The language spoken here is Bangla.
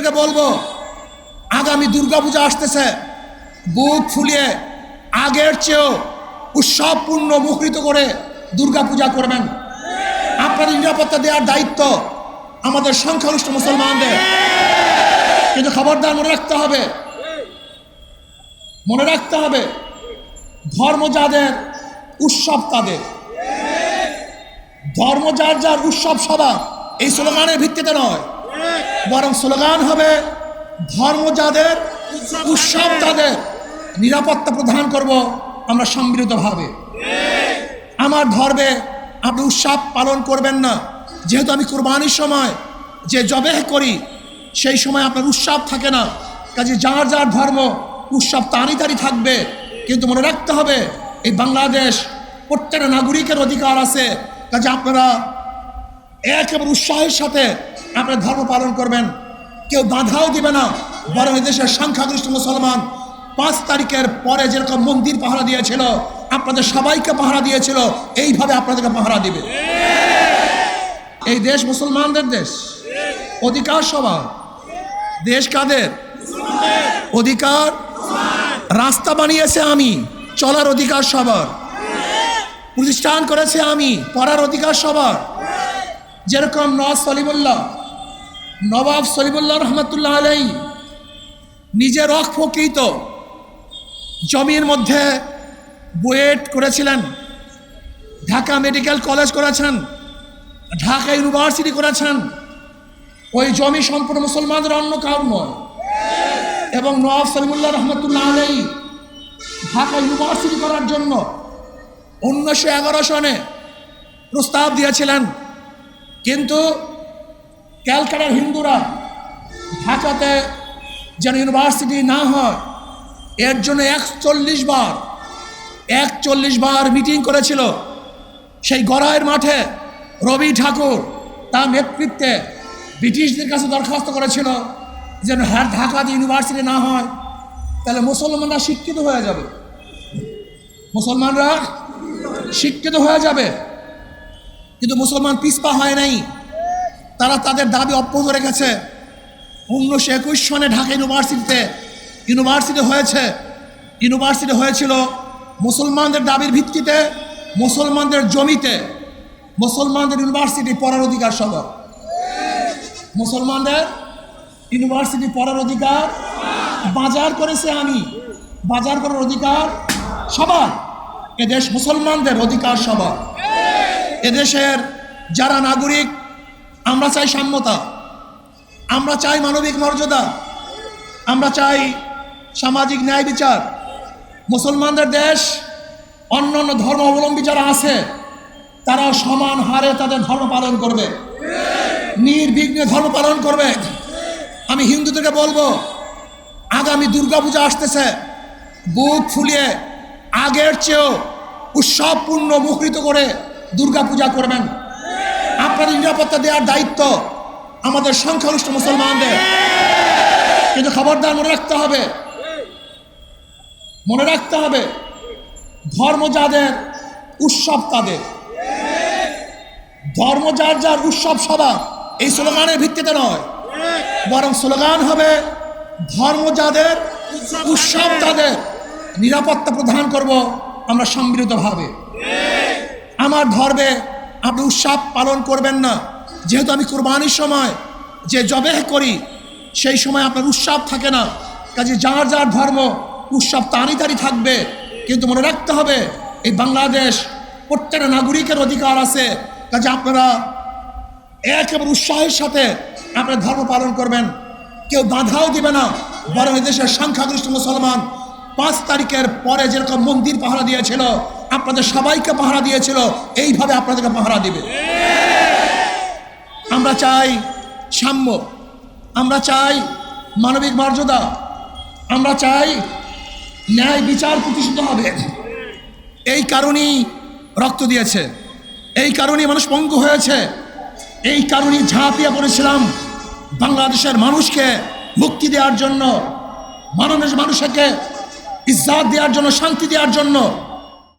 হিন্দুদেরকে বলব, আগামী দুর্গাপূজা আসতেছে। বুক ফুলিয়ে আগের চেয়েও উৎসবপূর্ণ মুখরিত করে দুর্গাপূজা করবেন। আপনাদের নিরাপত্তা দেওয়ার দায়িত্ব আমাদের সংখ্যাগরিষ্ঠ মুসলমানদের। কিন্তু খবরদার মনে রাখতে হবে, মনে রাখতে হবে, ধর্ম যাদের, উৎসব তাদের। ধর্ম যার যার উৎসব সভা এই স্লোগানের ভিত্তিতে নয়। বরং স্লোগান হবে, ধর্ম যাদের, উৎসব তাদের। নিরাপত্তা প্রদান করব আমরা সম্মিলিতভাবে আমার ধর্মে আপনি উৎসব পালন করবেন না। যেহেতু আমি কোরবানির সময় যে জবেহ করি, সেই সময় আপনার উৎসব থাকে না। কাজে যার যার ধর্ম, উৎসব তারই তারই থাকবে। কিন্তু মনে রাখতে হবে, এই বাংলাদেশ প্রত্যেকটা নাগরিকের অধিকার আছে। কাজে আপনারা একেবারে উৎসাহের সাথে আপনার ধর্ম পালন করবেন। কেউ বাধাও দিবে না। বরং দেশের সংখ্যাগরিষ্ঠ মুসলমান পাঁচ তারিখের পরে যেরকম মন্দির পাহারা দিয়েছিল, আপনাদের সবাইকে পাহারা দিয়েছিল, এইভাবে আপনাদেরকে পাহারা দিবে। এই দেশ মুসলমানদের দেশ। অধিকার সবার। দেশ কাদের? অধিকার রাস্তা বানিয়েছে আমি, চলার অধিকার সবার। প্রতিষ্ঠান করেছে আমি, পড়ার অধিকার সবার। যেরকম নওয়াজ সলিমুল্লাহ নবাব সলিমুল্লাহ রহমতুল্লাহ আলাই নিজে রক ফকিত জমির মধ্যে বুয়েট করেছিলেন, ঢাকা মেডিকেল কলেজ করেছেন, ঢাকা ইউনিভার্সিটি করেছেন। ওই জমি সম্পূর্ণ মুসলমানদের অন্য কাউ নয়। এবং নওয়াব সলিমুল্লাহ রহমতুল্লাহ আলাই ঢাকা ইউনিভার্সিটি করার জন্য উনিশশো এগারো সনে প্রস্তাব দিয়েছিলেন। কিন্তু ক্যালকাটার হিন্দুরা ঢাকাতে যেন ইউনিভার্সিটি না হয়, এর জন্য একচল্লিশ বার একচল্লিশ বার মিটিং করেছিল। সেই গড়াইয়ের মাঠে রবি ঠাকুর তার নেতৃত্বে ব্রিটিশদের কাছে দরখাস্ত করেছিল যেন হ্যাঁ ঢাকাতে ইউনিভার্সিটি না হয়, তাহলে মুসলমানরা শিক্ষিত হয়ে যাবে। মুসলমানরা শিক্ষিত হয়ে যাবে। কিন্তু মুসলমান পিসপা হয় নাই। তারা তাদের দাবি অব্যাহত রেখেছে। উনিশশো একুশ সনে ঢাকা ইউনিভার্সিটিতে ইউনিভার্সিটি হয়েছে। ইউনিভার্সিটি হয়েছিল মুসলমানদের দাবির ভিত্তিতে মুসলমানদের জমিতে, মুসলমানদের ইউনিভার্সিটি পড়ার অধিকার সবার মুসলমানদের ইউনিভার্সিটি পড়ার অধিকার বাজার করেছে আমি। বাজার করার অধিকার সবার। এদেশ মুসলমানদের অধিকার সবার। এদেশের যারা নাগরিক আমরা চাই সাম্যতা, আমরা চাই মানবিক মর্যাদা, আমরা চাই সামাজিক ন্যায় বিচার। মুসলমানদের দেশ, অন্য অন্য ধর্ম অবলম্বী যারা আছে, তারা সমান হারে তাদের ধর্ম পালন করবে। নির্বিঘ্নে ধর্ম পালন করবে। আমি হিন্দুদেরকে বলব, আগামী দুর্গাপূজা আসতেছে। বুক ফুলিয়ে আগের চেয়েও উৎসবপূর্ণ মুখরিত করে দুর্গাপূজা করবেন। আপনাদের নিরাপত্তা দেওয়ার দায়িত্ব আমাদের সংখ্যাগরিষ্ঠ মুসলমানদের। কিন্তু খবরদার মনে রাখতে হবে। মনে রাখতে হবে, ধর্ম যাদের, উৎসব তাদের। ধর্ম যার যার উৎসব সবার, এই স্লোগানের ভিত্তিতে নয়। বরং স্লোগান হবে, ধর্ম যাদের, উৎসব তাদের। নিরাপত্তা প্রদান করব আমরা সম্মিলিতভাবে আমার ধর্মে আপনি উৎসব পালন করবেন না। যেহেতু আমি কোরবানির সময় যে জবেহ করি, সেই সময় আপনার উৎসব থাকে না। কাজে যার যার ধর্ম উৎসব তারই তারই থাকবে। কিন্তু মনে রাখতে হবে, এই বাংলাদেশ প্রত্যেকটা নাগরিকের অধিকার আছে। কাজে আপনারা একেবারে উৎসাহের সাথে আপনার ধর্ম পালন করবেন। কেউ বাধাও দিবে না। বরং দেশের সংখ্যাগরিষ্ঠ মুসলমান পাঁচ তারিখের পরে যেরকম মন্দির পাহারা দিয়েছিল আপনাদের সবাইকে পাহারা দিয়েছিল, এইভাবে আপনাদেরকে পাহারা দিবে। আমরা চাই সাম্য, আমরা চাই মানবিক মর্যাদা, আমরা চাই ন্যায় বিচার প্রতিষ্ঠিত হবে। এই কারণেই রক্ত দিয়েছে, এই কারণেই মানুষ পঙ্গু হয়েছে, এই কারণেই ঝাঁপিয়ে পড়েছিলাম বাংলাদেশের মানুষকে মুক্তি দেওয়ার জন্য, মানুষ মানুষকে ইজ্জাত দেওয়ার জন্য, শান্তি দেওয়ার জন্য।